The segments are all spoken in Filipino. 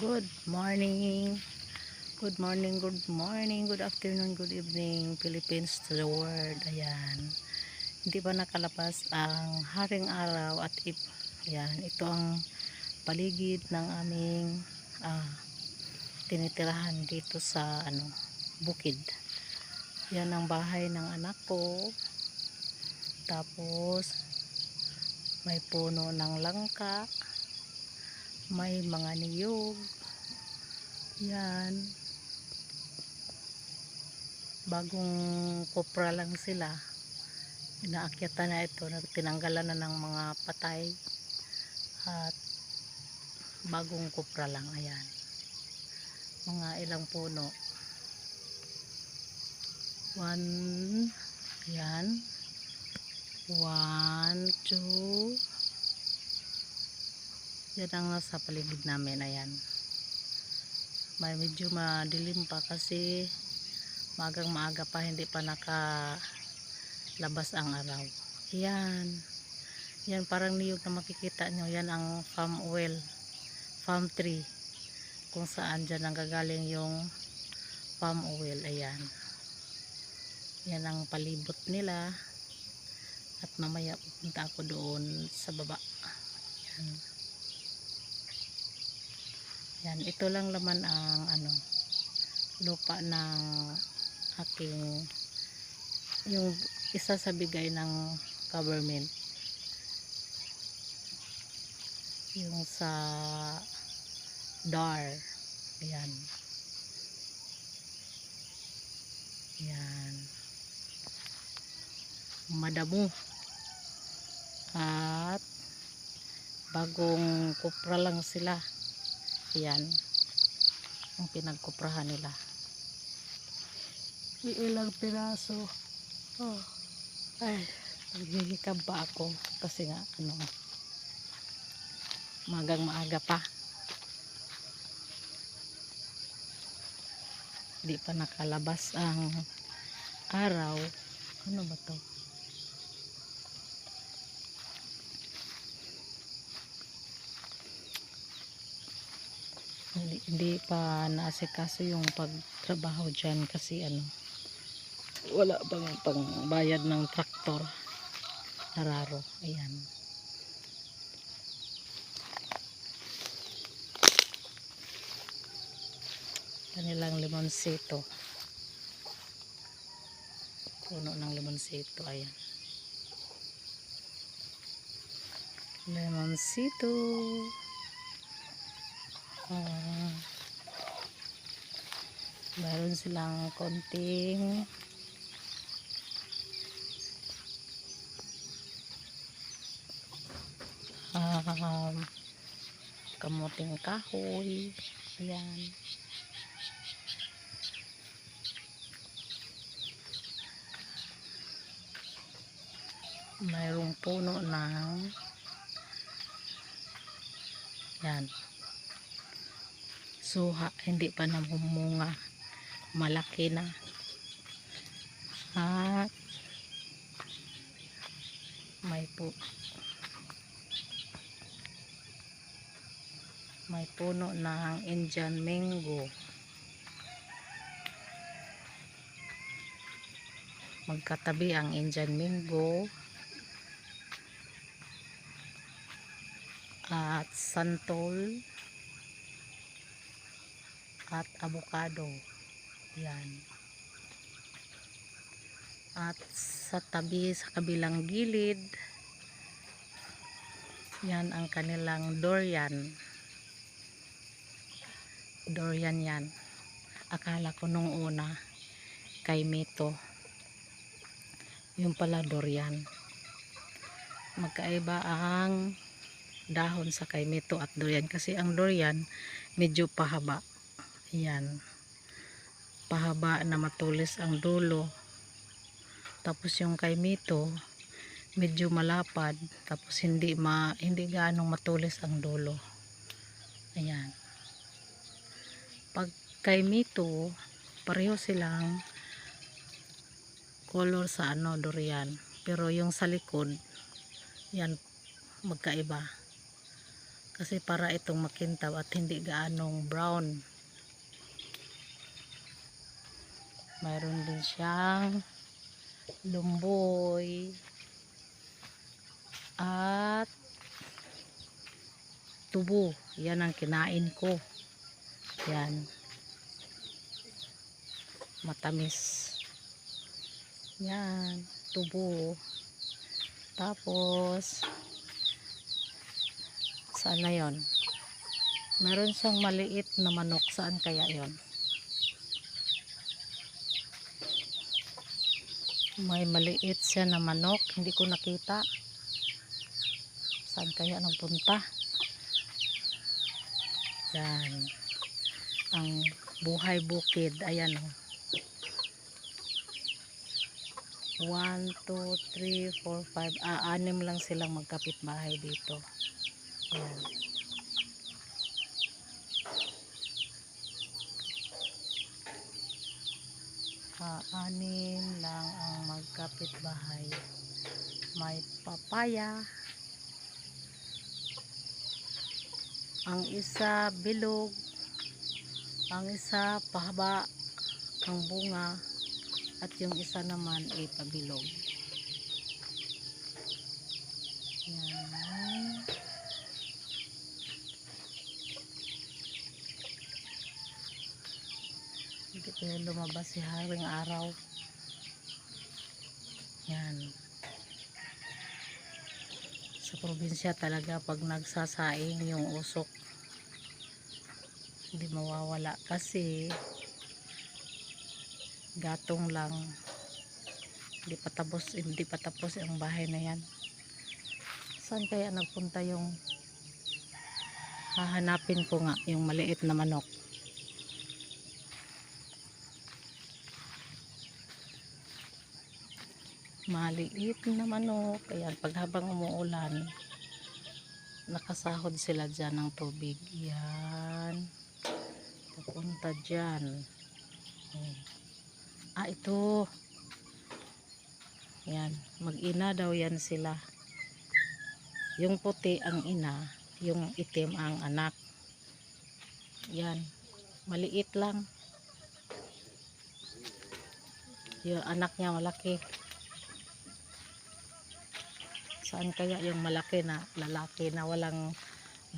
Good morning. Good morning, good morning, good afternoon, good evening, Philippines to the world. Ayan. Hindi pa nakalabas ang haring araw at if, ayan, ito ang paligid ng aming ah, tinitirahan dito sa ano, bukid. Yan ang bahay ng anak ko. Tapos, may puno ng langka may mga niyog. Yan. Bagong kopra lang sila. Inaakyatan na ito. Tinanggalan na ng mga patay. At bagong kopra lang. Ayan. Mga ilang puno. One. Yan one two yan ang nasa paligid namin ayan. May medyo madilim pa kasi magang maaga pa hindi pa naka labas ang araw. Yan. Yan parang niyog na makikita nyo. Yan ang farm oil farm tree kung saan dyan ang gagaling yung farm oil ayan. Yan ang palibot nila. At mamaya pupunta ako doon sa baba. Yan yan, ito lang laman ang ano lupa ng aking yung isa sa bigay ng government. Yung sa DAR. Ayan. Ayan. Madamo. At bagong kupra lang sila. Ayan. Ang pinagkuprahan nila. Ilang piraso. Oh. Ay, naghihikab pa ako. Kasi nga, ano, magang maaga pa. Di pa nakalabas ang araw. Ano ba to? Hindi, pa naasikaso yung pagtrabaho dyan kasi ano wala pang pang bayad ng traktor. Nararo ayan. Kanilang limonsito puno ng limonsito ayan. Limonsito Ah, meron silang konting um, kamuting kahoy. Ayan. Mayroong puno ng yan suha hindi pa namumunga. Malaki na. At may po may puno ng Indian mango. Magkatabi ang Indian mango. At santol at avocado. Yan. At sa tabi sa kabilang gilid yan ang kanilang durian. Durian yan. Akala ko nung una kay Mito. Yung pala durian. Magkaiba ang dahon sa kay Mito at durian kasi ang durian medyo pahaba Ayan. Pahaba na matulis ang dulo. Tapos yung kay Mito, medyo malapad. Tapos hindi ma hindi gaanong matulis ang dulo. Ayan. Pag kay Mito, pareho silang color sa ano durian. Pero yung sa likod, yan magkaiba. Kasi para itong makintab at hindi gaanong brown. Mayroon din siyang lumboy at tubo. Yan ang kinain ko. Yan. Matamis. Yan. Tubo. Tapos, saan na yon? Meron siyang maliit na manok. Saan kaya yon? May maliit siya na manok. Hindi ko nakita. Saan kaya nagpunta? Yan. Ang buhay bukid. Ayan o. 1, 2, 3, 4, 5. Ah, anim lang silang magkapit bahay dito. Yan. Anim lang ang magkapit bahay. May papaya. Ang isa bilog. Ang isa pahaba ang bunga at yung isa naman ay pabilog. Yan. Hindi kaya lumabas si Haring Araw. Yan. Sa probinsya talaga pag nagsasaing yung usok hindi mawawala kasi gatong lang hindi pa tapos hindi pa tapos ang bahay na yan saan kaya nagpunta yung hahanapin ko nga yung maliit na manok maliit na manok ayan pag habang umuulan nakasahod sila dyan ng tubig. Yan. Papunta dyan. Ah ito. Yan. Mag-ina daw yan sila. Yung puti ang ina yung itim ang anak. Yan. Maliit lang. Yung anak niya malaki saan kaya yung malaki na lalaki na walang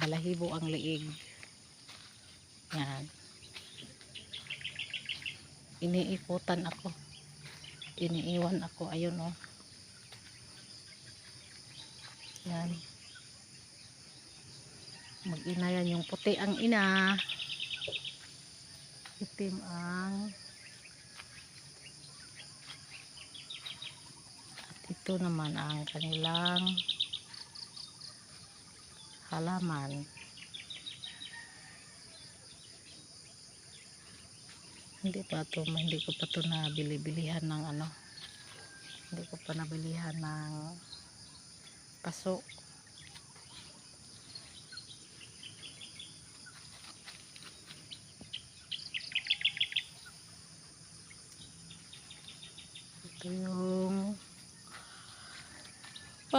balahibo ang liig yan. Iniikutan ako. Iniiwan ako. Ayun oh. Yan. Mag-ina yan. Yung puti ang ina. Itim ang ito naman ang kanilang halaman. Hindi pa to hindi ko pa to na bili-bilihan ng ano. Hindi ko pa nabilihan ng paso. Ito yung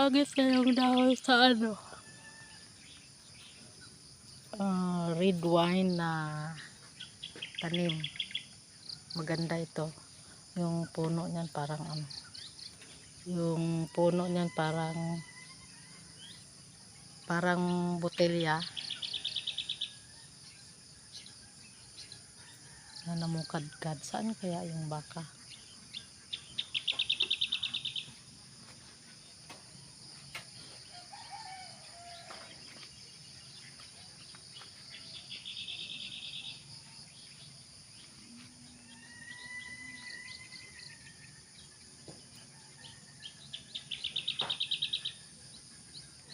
pagit na yung dahon sa ano ah, red wine na tanim. Maganda ito. Yung puno niyan parang ano yung puno niyan parang parang botelya na namukadkad saan kaya yung baka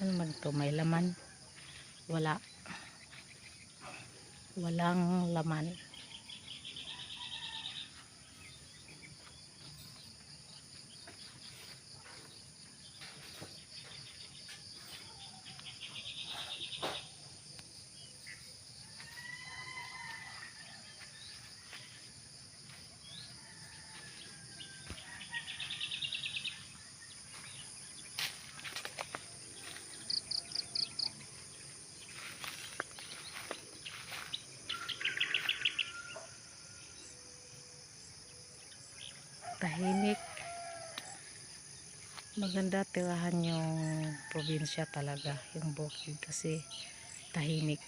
ano man to may laman wala. Walang laman tahimik. Maganda tirahan yung probinsya talaga yung bukid kasi tahimik.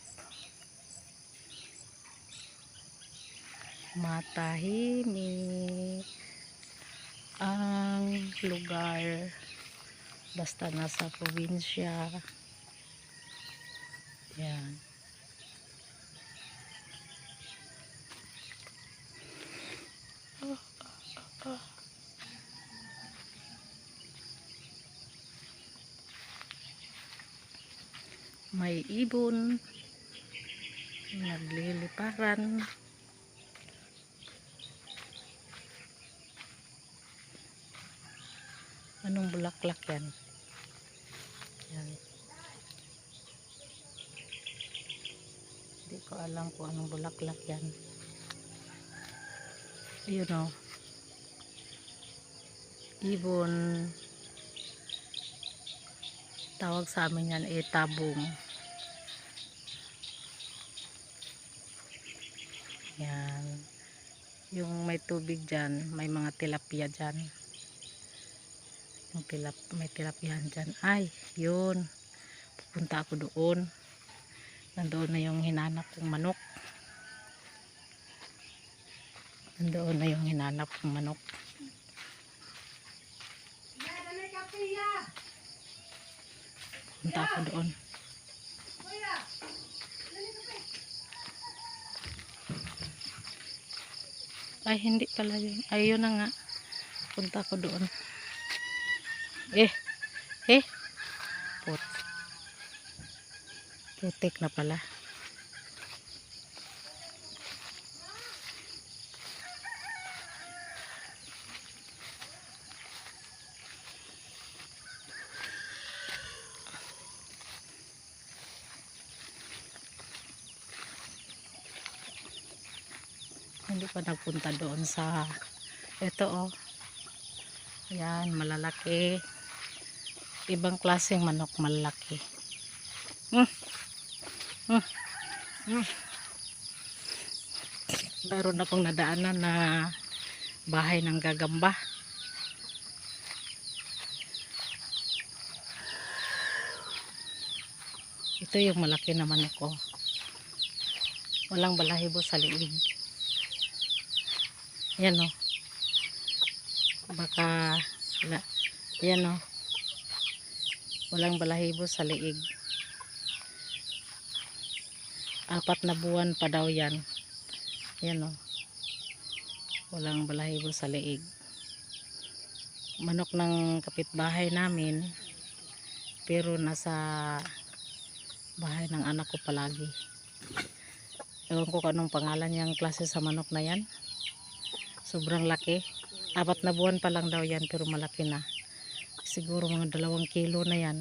Matahimik ang lugar. Basta nasa probinsya. Yan may ibon. Nagliliparan. Anong bulaklak yan? Yan. Hindi ko alam kung anong bulaklak yan. Yun o ibon tawag sa amin yan eh tabong. Yan. Yung may tubig dyan may mga tilapia dyan. Yung tilap, may tilapihan dyan. Ay yun. Pupunta ako doon. Nandoon na yung hinanap kong manok. Nandoon na yung hinanap kong manok punta ako doon. Ay hindi pala yun. Ayun na nga. Punta ako doon. Eh eh. Put putik na pala hindi pa nagpunta doon sa ito oh yan malalaki ibang klaseng manok malalaki mm. Mm. Mm. meron akong nadaanan na bahay ng gagamba ito yung malaki na manok ko walang balahibo sa liig yan o baka wala, yan o walang balahibo sa liig. Apat na buwan pa daw yan. Yan o walang balahibo sa liig. Manok ng kapitbahay namin pero nasa bahay ng anak ko palagi. Ewan ko kung anong pangalan yung klase sa manok na yan sobrang laki. Apat na buwan pa lang daw yan pero malaki na. Siguro mga dalawang kilo na yan